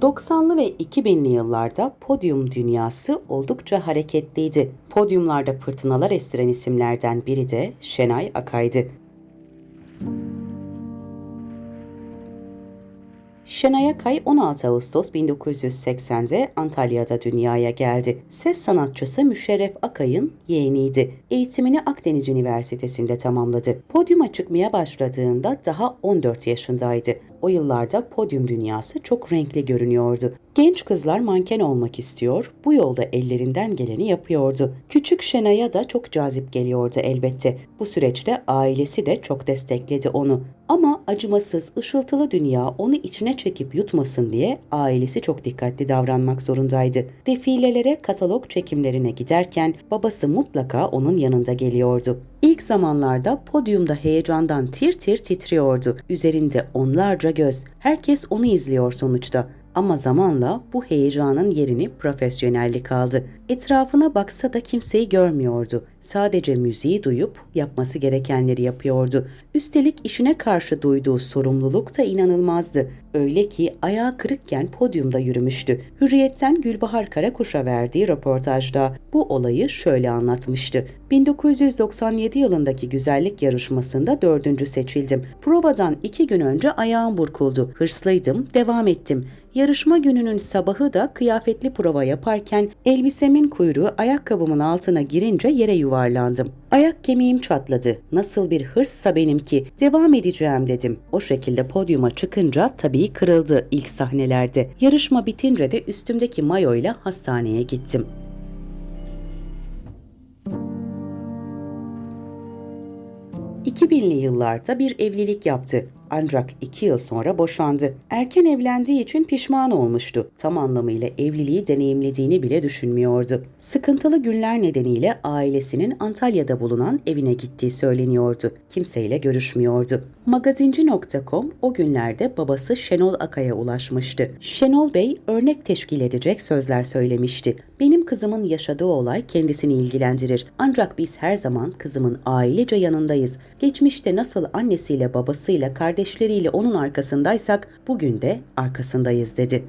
90'lı ve 2000'li yıllarda podyum dünyası oldukça hareketliydi. Podyumlarda fırtınalar estiren isimlerden biri de Şenay Akay'dı. Şenay Akay 16 Ağustos 1980'de Antalya'da dünyaya geldi. Ses sanatçısı Müşerref Akay'ın yeğeniydi. Eğitimini Akdeniz Üniversitesi'nde tamamladı. Podyuma çıkmaya başladığında daha 14 yaşındaydı. O yıllarda podyum dünyası çok renkli görünüyordu. Genç kızlar manken olmak istiyor, bu yolda ellerinden geleni yapıyordu. Küçük Şenay'a da çok cazip geliyordu elbette. Bu süreçte ailesi de çok destekledi onu. Ama acımasız, ışıltılı dünya onu içine çekip yutmasın diye ailesi çok dikkatli davranmak zorundaydı. Defilelere, katalog çekimlerine giderken babası mutlaka onun yanında geliyordu. İlk zamanlarda podyumda heyecandan tir tir titriyordu. Üzerinde onlarca göz. Herkes onu izliyor sonuçta. Ama zamanla bu heyecanın yerini profesyonellik aldı. Etrafına baksa da kimseyi görmüyordu. Sadece müziği duyup yapması gerekenleri yapıyordu. Üstelik işine karşı duyduğu sorumluluk da inanılmazdı. Öyle ki ayağı kırıkken podyumda yürümüştü. Hürriyetten Gülbahar Karakuş'a verdiği röportajda bu olayı şöyle anlatmıştı. 1997 yılındaki güzellik yarışmasında dördüncü seçildim. Provadan iki gün önce ayağım burkuldu. Hırslıydım, devam ettim. Yarışma gününün sabahı da kıyafetli prova yaparken elbisemin kuyruğu ayakkabımın altına girince yere yuvarlandım. Ayak kemiğim çatladı. Nasıl bir hırssa benimki. Devam edeceğim dedim. O şekilde podyuma çıkınca tabii kırıldı ilk sahnelerde. Yarışma bitince de üstümdeki mayoyla hastaneye gittim. ...2000'li yıllarda bir evlilik yaptı. Ancak iki yıl sonra boşandı. Erken evlendiği için pişman olmuştu. Tam anlamıyla evliliği deneyimlediğini bile düşünmüyordu. Sıkıntılı günler nedeniyle ailesinin Antalya'da bulunan evine gittiği söyleniyordu. Kimseyle görüşmüyordu. Magazinci.com o günlerde babası Şenol Akay'a ulaşmıştı. Şenol Bey örnek teşkil edecek sözler söylemişti. Benim kızımın yaşadığı olay kendisini ilgilendirir. Ancak biz her zaman kızımın ailece yanındayız. Geçmişte nasıl annesiyle babasıyla kardeşleriyle onun arkasındaysak bugün de arkasındayız dedi.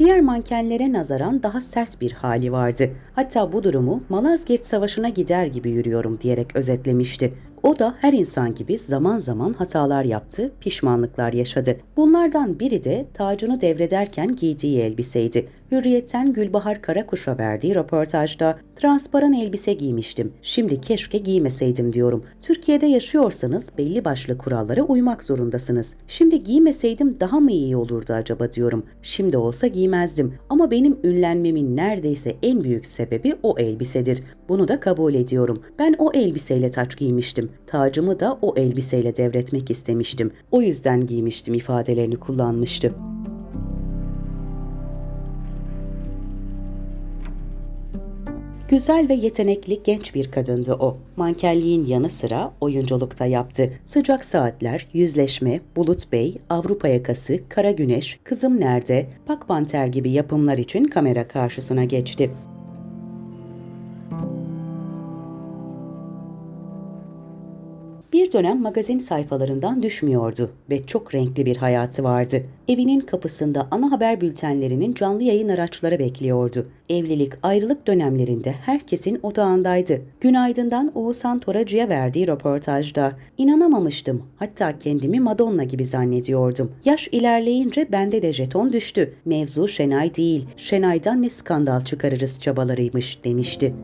Diğer mankenlere nazaran daha sert bir hali vardı. Hatta bu durumu Malazgirt Savaşı'na gider gibi yürüyorum diyerek özetlemişti. O da her insan gibi zaman zaman hatalar yaptı, pişmanlıklar yaşadı. Bunlardan biri de tacını devrederken giydiği elbiseydi. Hürriyetten Gülbahar Karakuş'a verdiği röportajda transparan elbise giymiştim. Şimdi keşke giymeseydim diyorum. Türkiye'de yaşıyorsanız belli başlı kurallara uymak zorundasınız. Şimdi giymeseydim daha mı iyi olurdu acaba diyorum. Şimdi olsa giymezdim. Ama benim ünlenmemin neredeyse en büyük sebebi o elbisedir. Bunu da kabul ediyorum. Ben o elbiseyle taç giymiştim. Tacımı da o elbiseyle devretmek istemiştim. O yüzden giymiştim ifadelerini kullanmıştı. Güzel ve yetenekli genç bir kadındı o. Mankenliğin yanı sıra oyunculukta yaptı. Sıcak Saatler, Yüzleşme, Bulut Bey, Avrupa Yakası, Kara Güneş, Kızım Nerede, Pak Panter gibi yapımlar için kamera karşısına geçti. Bir dönem magazin sayfalarından düşmüyordu ve çok renkli bir hayatı vardı. Evinin kapısında ana haber bültenlerinin canlı yayın araçları bekliyordu. Evlilik, ayrılık dönemlerinde herkesin odağındaydı. Günaydın'dan Oğuzhan Toracı'ya verdiği röportajda inanamamıştım. Hatta kendimi Madonna gibi zannediyordum. Yaş ilerleyince bende de jeton düştü. Mevzu Şenay değil, Şenay'dan ne skandal çıkarırız çabalarıymış demişti.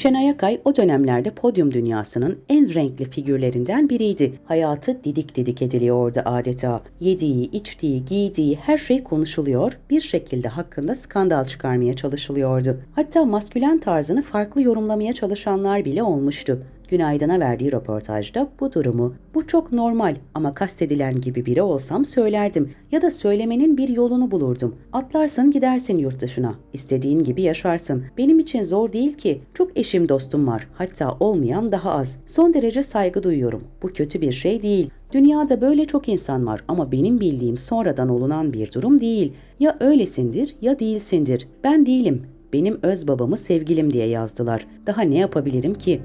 Şenay Akay o dönemlerde podyum dünyasının en renkli figürlerinden biriydi. Hayatı didik didik ediliyordu adeta. Yediği, içtiği, giydiği her şey konuşuluyor, bir şekilde hakkında skandal çıkarmaya çalışılıyordu. Hatta maskülen tarzını farklı yorumlamaya çalışanlar bile olmuştu. Günaydın'a verdiği röportajda bu durumu bu çok normal ama kastedilen gibi biri olsam söylerdim ya da söylemenin bir yolunu bulurdum. Atlarsın gidersin yurt dışına. İstediğin gibi yaşarsın. Benim için zor değil ki. Çok eşim dostum var. Hatta olmayan daha az. Son derece saygı duyuyorum. Bu kötü bir şey değil. Dünyada böyle çok insan var ama benim bildiğim sonradan olunan bir durum değil. Ya öylesindir ya değilsindir. Ben değilim. Benim öz babamı sevgilim diye yazdılar. Daha ne yapabilirim ki?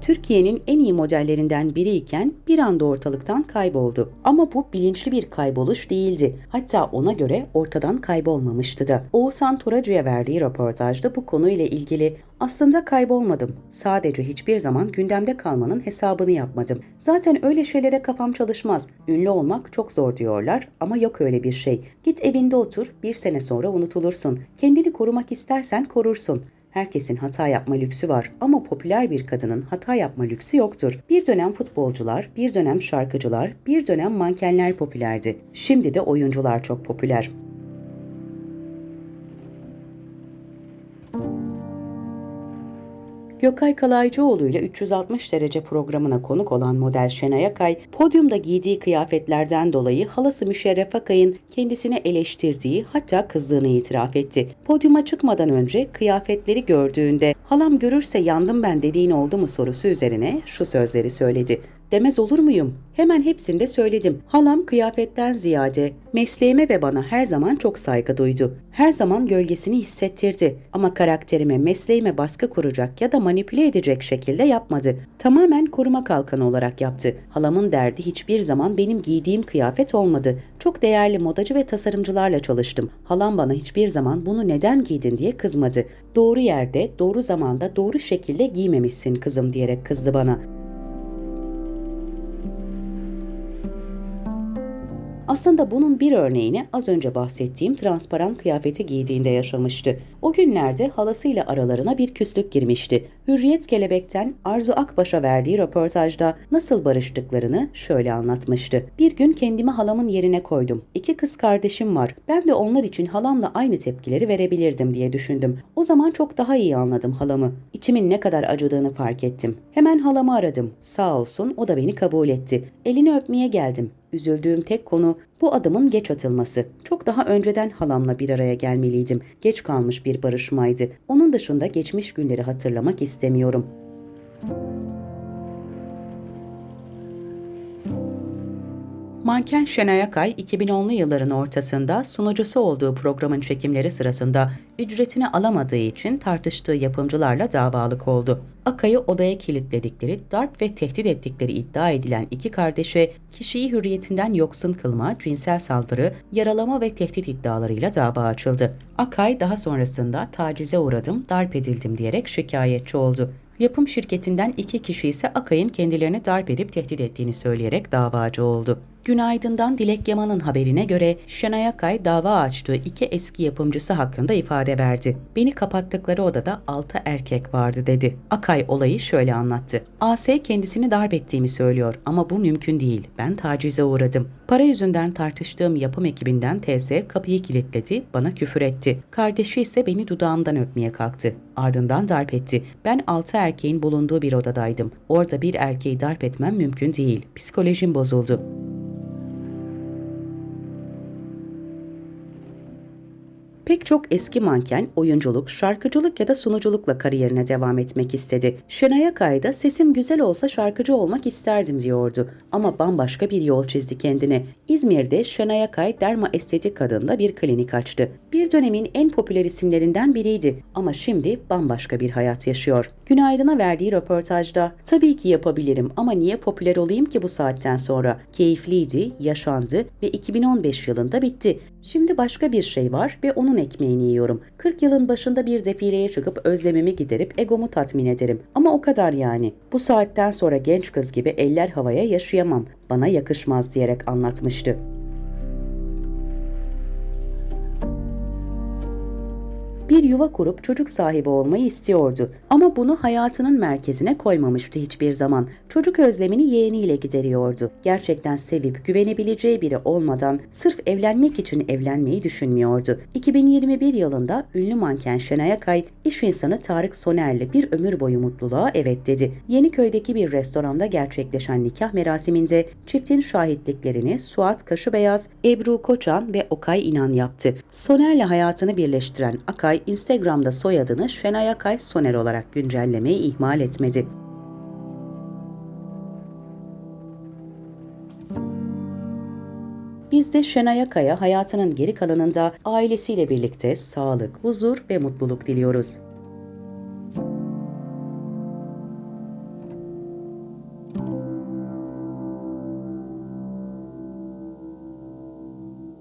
Türkiye'nin en iyi modellerinden biriyken bir anda ortalıktan kayboldu. Ama bu bilinçli bir kayboluş değildi. Hatta ona göre ortadan kaybolmamıştı da. Oğuzhan Turacı'ya verdiği röportajda bu konuyla ilgili aslında kaybolmadım. Sadece hiçbir zaman gündemde kalmanın hesabını yapmadım. Zaten öyle şeylere kafam çalışmaz. Ünlü olmak çok zor diyorlar ama yok öyle bir şey. Git evinde otur, bir sene sonra unutulursun. Kendini korumak istersen korursun. Herkesin hata yapma lüksü var ama popüler bir kadının hata yapma lüksü yoktur. Bir dönem futbolcular, bir dönem şarkıcılar, bir dönem mankenler popülerdi. Şimdi de oyuncular çok popüler. Gökay Kalaycıoğlu ile 360 derece programına konuk olan model Şenay Akay, podyumda giydiği kıyafetlerden dolayı halası Müşerref Akay'ın kendisine eleştirdiği hatta kızdığını itiraf etti. Podyuma çıkmadan önce kıyafetleri gördüğünde halam görürse yandım ben dediğin oldu mu sorusu üzerine şu sözleri söyledi. Demez olur muyum? Hemen hepsinde söyledim. Halam kıyafetten ziyade mesleğime ve bana her zaman çok saygı duydu. Her zaman gölgesini hissettirdi. Ama karakterime, mesleğime baskı kuracak ya da manipüle edecek şekilde yapmadı. Tamamen koruma kalkanı olarak yaptı. Halamın derdi hiçbir zaman benim giydiğim kıyafet olmadı. Çok değerli modacı ve tasarımcılarla çalıştım. Halam bana hiçbir zaman bunu neden giydin diye kızmadı. Doğru yerde, doğru zamanda, doğru şekilde giymemişsin kızım diyerek kızdı bana. Aslında bunun bir örneğini az önce bahsettiğim transparan kıyafeti giydiğinde yaşamıştı. O günlerde halasıyla aralarına bir küslük girmişti. Hürriyet Kelebek'ten Arzu Akbaş'a verdiği röportajda nasıl barıştıklarını şöyle anlatmıştı. Bir gün kendimi halamın yerine koydum. İki kız kardeşim var. Ben de onlar için halamla aynı tepkileri verebilirdim diye düşündüm. O zaman çok daha iyi anladım halamı. İçimin ne kadar acıdığını fark ettim. Hemen halamı aradım. Sağ olsun o da beni kabul etti. Elini öpmeye geldim. Üzüldüğüm tek konu bu adımın geç atılması. Çok daha önceden halamla bir araya gelmeliydim. Geç kalmış bir barışmaydı. Onun dışında geçmiş günleri hatırlamak istemiyorum. Manken Şenay Akay 2010'lu yılların ortasında sunucusu olduğu programın çekimleri sırasında ücretini alamadığı için tartıştığı yapımcılarla davalık oldu. Akay'ı odaya kilitledikleri, darp ve tehdit ettikleri iddia edilen iki kardeşe kişiyi hürriyetinden yoksun kılma, cinsel saldırı, yaralama ve tehdit iddialarıyla dava açıldı. Akay daha sonrasında tacize uğradım, darp edildim diyerek şikayetçi oldu. Yapım şirketinden iki kişi ise Akay'ın kendilerini darp edip tehdit ettiğini söyleyerek davacı oldu. Günaydın'dan Dilek Yaman'ın haberine göre Şenay Akay dava açtığı iki eski yapımcısı hakkında ifade verdi. Beni kapattıkları odada altı erkek vardı dedi. Akay olayı şöyle anlattı. AS kendisini darp ettiğimi söylüyor ama bu mümkün değil. Ben tacize uğradım. Para yüzünden tartıştığım yapım ekibinden TS kapıyı kilitledi, bana küfür etti. Kardeşi ise beni dudağımdan öpmeye kalktı. Ardından darp etti. Ben altı erkeğin bulunduğu bir odadaydım. Orada bir erkeği darp etmem mümkün değil. Psikolojim bozuldu. Pek çok eski manken oyunculuk, şarkıcılık ya da sunuculukla kariyerine devam etmek istedi. Şenay Akay da sesim güzel olsa şarkıcı olmak isterdim diyordu. Ama bambaşka bir yol çizdi kendine. İzmir'de Şenay Akay Derma Estetik Kadın'da bir klinik açtı. Bir dönemin en popüler isimlerinden biriydi ama şimdi bambaşka bir hayat yaşıyor. Günaydın'a verdiği röportajda tabii ki yapabilirim ama niye popüler olayım ki bu saatten sonra? Keyifliydi, yaşandı ve 2015 yılında bitti. Şimdi başka bir şey var ve onun ekmeğini yiyorum. 40 yılın başında bir defileye çıkıp özlemimi giderip egomu tatmin ederim. Ama o kadar yani. Bu saatten sonra genç kız gibi eller havaya yaşayamam. Bana yakışmaz diyerek anlatmıştı. Bir yuva kurup çocuk sahibi olmayı istiyordu. Ama bunu hayatının merkezine koymamıştı hiçbir zaman. Çocuk özlemini yeğeniyle gideriyordu. Gerçekten sevip güvenebileceği biri olmadan sırf evlenmek için evlenmeyi düşünmüyordu. 2021 yılında ünlü manken Şenay Akay, iş insanı Tarık Soner'le bir ömür boyu mutluluğa evet dedi. Yeniköy'deki bir restoranda gerçekleşen nikah merasiminde çiftin şahitliklerini Suat Kaşıbeyaz, Ebru Koçan ve Okay İnan yaptı. Soner'le hayatını birleştiren Instagram'da soyadını Şenay Akay Soner olarak güncellemeyi ihmal etmedi. Biz de Şenay Akay'a hayatının geri kalanında ailesiyle birlikte sağlık, huzur ve mutluluk diliyoruz.